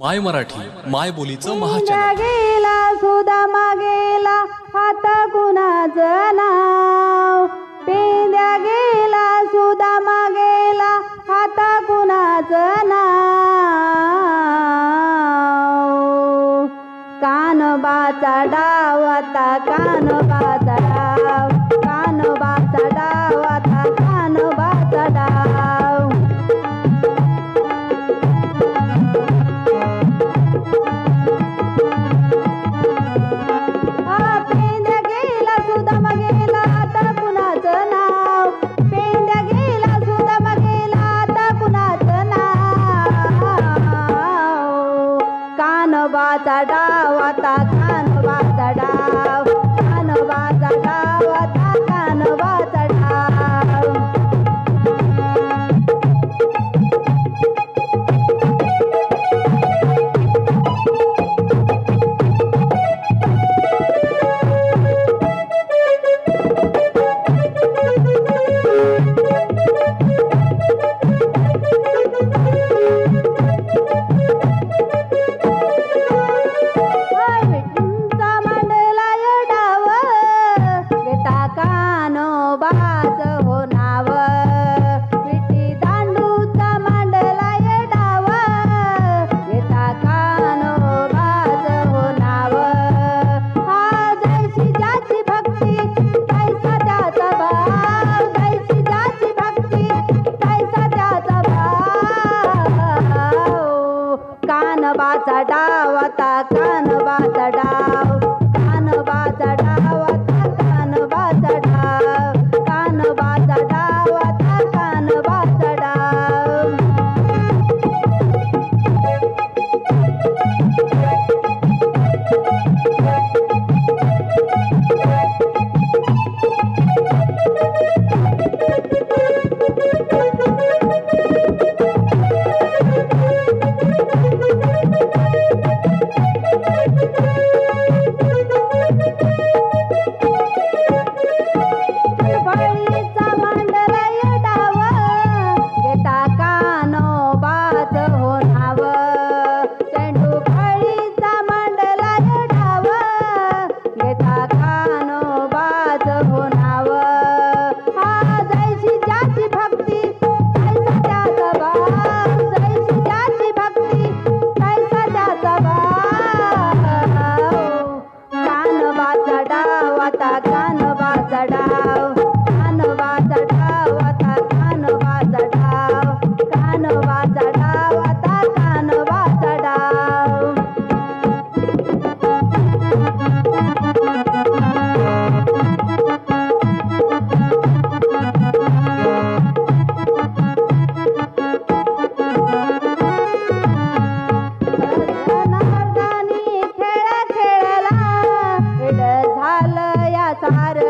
माय मराठी माय बोलीचं महाचॅनल गेला मागेला गेला आता कुणाचं नाव? पेंद्या गेला सुदा मागेला आता कुणाचं नाव? कानबाचा डाव आता कानबाचा পাতা খান कान बाचा डाव आता कानबाचा डाव ಸಾರ